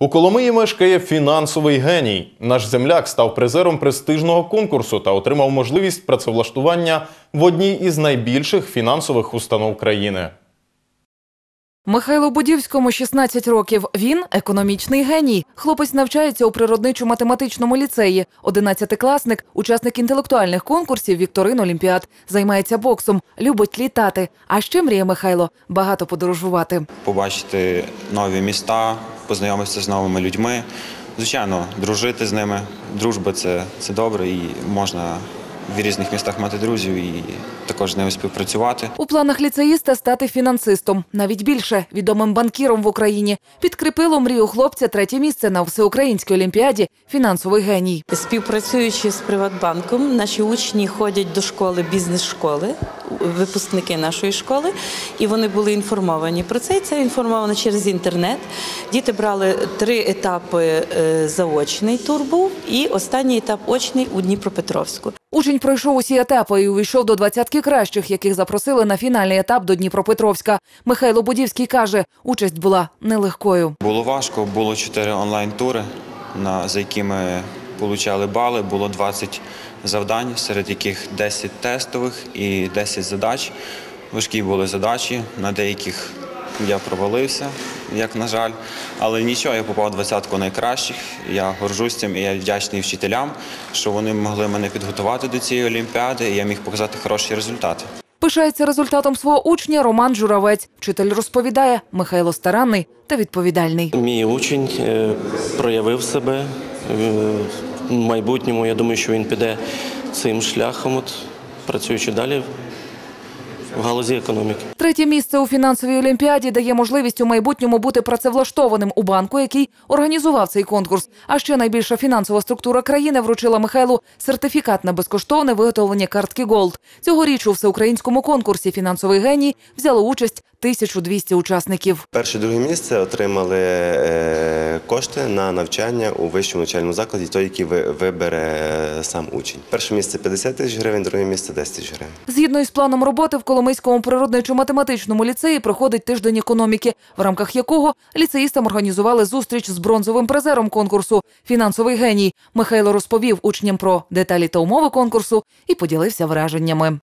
У Коломиї мешкає фінансовий геній. Наш земляк став призером престижного конкурсу та отримав можливість працевлаштування в одній із найбільших фінансових установ країни. Михайлу Будівському 16 років. Він економічний геній. Хлопець навчається у природничо-математичному ліцеї. 11-класник, учасник інтелектуальних конкурсів, вікторин, олімпіад. Займається боксом, любить літати. А ще мріє Михайло багато подорожувати. побачити нові міста, познайомитися з новими людьми. Звичайно, дружити з ними. Дружба це, це добре і можна в різних містах мати друзів і також з ними співпрацювати. У планах ліцеїста стати фінансистом, навіть більше відомим банкіром в Україні. Підкріпило мрію хлопця третє місце на всеукраїнській олімпіаді Фінансовий геній. Співпрацюючи з Приватбанком, наші учні ходять до школи бізнес-школи, випускники нашої школи, і вони були інформовані про це. І це інформовано через інтернет. Діти брали три етапи е, заочний тур був і останній етап очний у Дніпропетровську. Учень пройшов усі етапи і увійшов до двадцятки кращих, яких запросили на фінальний етап до Дніпропетровська. Михайло Будівський каже, участь була нелегкою. Було важко, було чотири онлайн-тури, на, за які ми отримали бали. Було 20 завдань, серед яких 10 тестових і 10 задач. Важкі були задачі, на деяких я провалився, як на жаль. Але нічого, я попав в двадцятку найкращих. Я горжусь цим і я вдячний вчителям, що вони могли мене підготувати до цієї олімпіади, і я міг показати хороші результати. Пишається результатом свого учня Роман Журавець. Вчитель розповідає, Михайло старанний та відповідальний. Мій учень е, проявив себе. Е, В майбутньому я думаю, що він піде цим шляхом, от, працюючи далі в галузі економіки. Третє місце у фінансовій олімпіаді дає можливість у майбутньому бути працевлаштованим у банку, який організував цей конкурс. А ще найбільша фінансова структура країни вручила Михайлу сертифікат на безкоштовне виготовлення картки Голд. Цьогоріч у всеукраїнському конкурсі фінансовий геній взяло участь 1200 учасників. Перше друге місце отримали е, кошти на навчання у вищому навчальному закладі, той, який ви- вибере сам учень. Перше місце 50 тисяч гривень, друге місце 10 тисяч гривень. Згідно із планом роботи в Коломийському природничо-математичному ліцеї проходить тиждень економіки, в рамках якого ліцеїстам організували зустріч з бронзовим призером конкурсу Фінансовий геній. Михайло розповів учням про деталі та умови конкурсу і поділився враженнями.